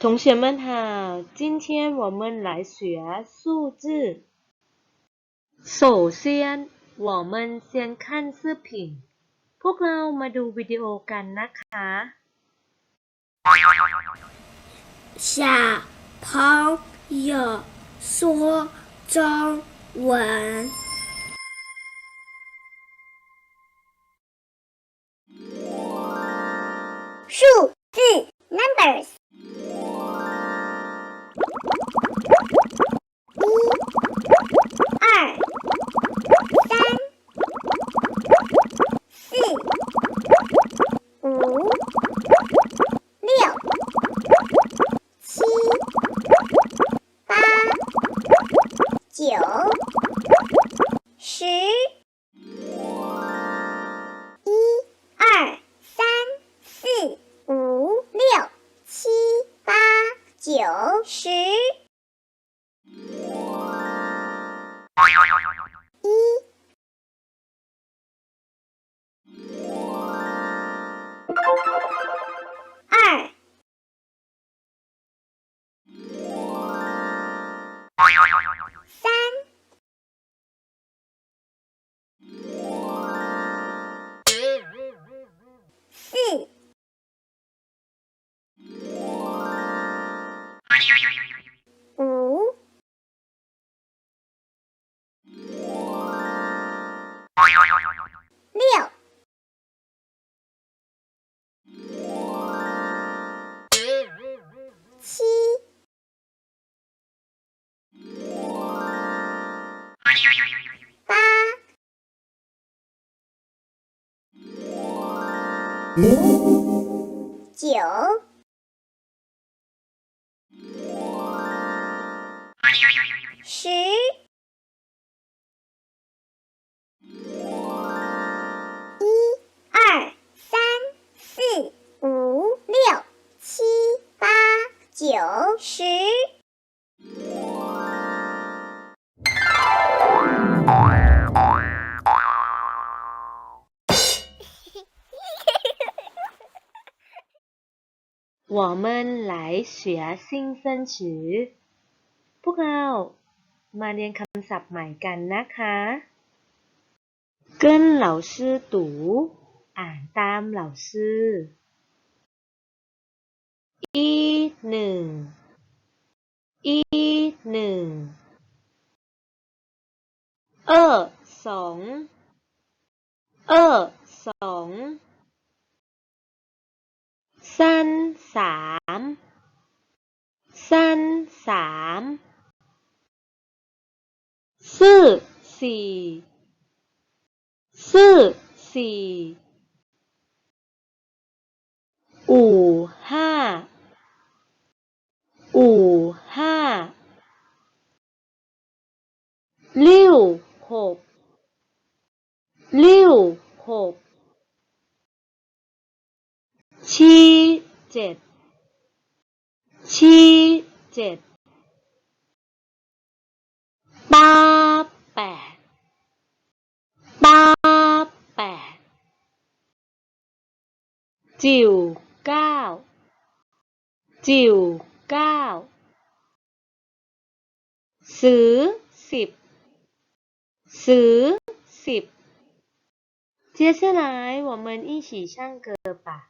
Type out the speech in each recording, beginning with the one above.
同学们好，今天我们来学数字。首先，我们先看视频。พวกเรามาดูวิดีโอกันนะคะ 小朋友说中文。数 二、三、四、九、十。一、二、三、四、五、六、七、八、九、十。我们来学新生词พวกเรามาเรียนคำศัพท์ใหม่กันนะคะ跟老师读อ่านตามเหล่าซื่ออีหนึ่งอีหนึ่งเออสองเออสอง สั้นสามสั้นสามซื่อสี่ซื่อสี่อู่ห้า อู่ห้าลิ้วหกลิ้วหก ชี้เจ็ดชี้เจ็ดป้าแปดป้าแปดจิ๋วเก้าจิ๋วเก้าซื้อสิบซื้อสิบ接下来我们一起唱歌吧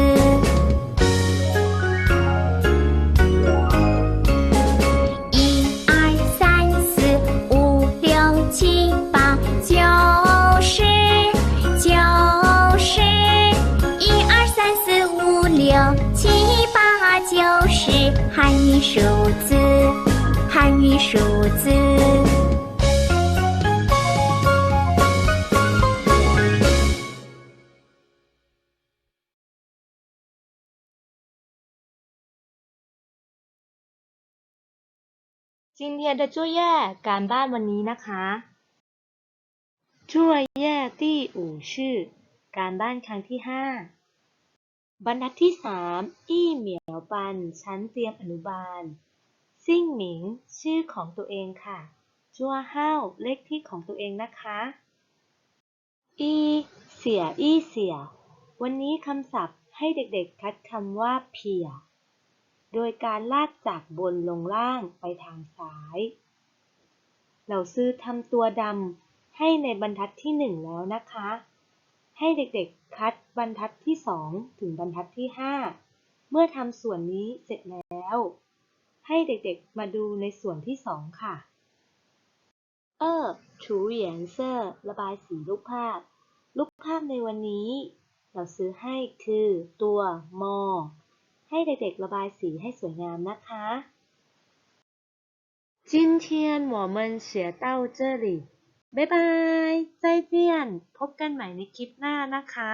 九十，汉语数字，汉语数字。今天的作业การบ้านวันนี้นะคะ 作业第五是การบ้านครั้งที่ห้า บรรทัดที่สามอี้เหมียวปัน ชั้นเตรียมอนุบาล ซิ่งหมิง ชื่อของตัวเองค่ะ จัวห้าวเลขที่ของตัวเองนะคะ อีเสีย อี้เสีย วันนี้คำศัพท์ให้เด็กๆ คัดคำว่าเพีย โดยการลากจากบนลงล่างไปทางซ้ายเหล่าซื้อทำตัวดำให้ในบรรทัดที่หนึ่งแล้วนะคะ ให้เด็กๆ คัดบรรทัดที่สองถึงบรรทัดที่ห้า เมื่อทำส่วนนี้เสร็จแล้ว ให้เด็กๆ มาดูในส่วนที่สองค่ะ เออถูเหยียนเซอร์ระบายสีรูปภาพ รูปภาพในวันนี้ เราซื้อให้คือตัวมอ ให้เด็กๆ ระบายสีให้สวยงามนะคะ今天我们学到这里 บ๊ายบายใจเจียน พบกันใหม่ในคลิปหน้านะคะ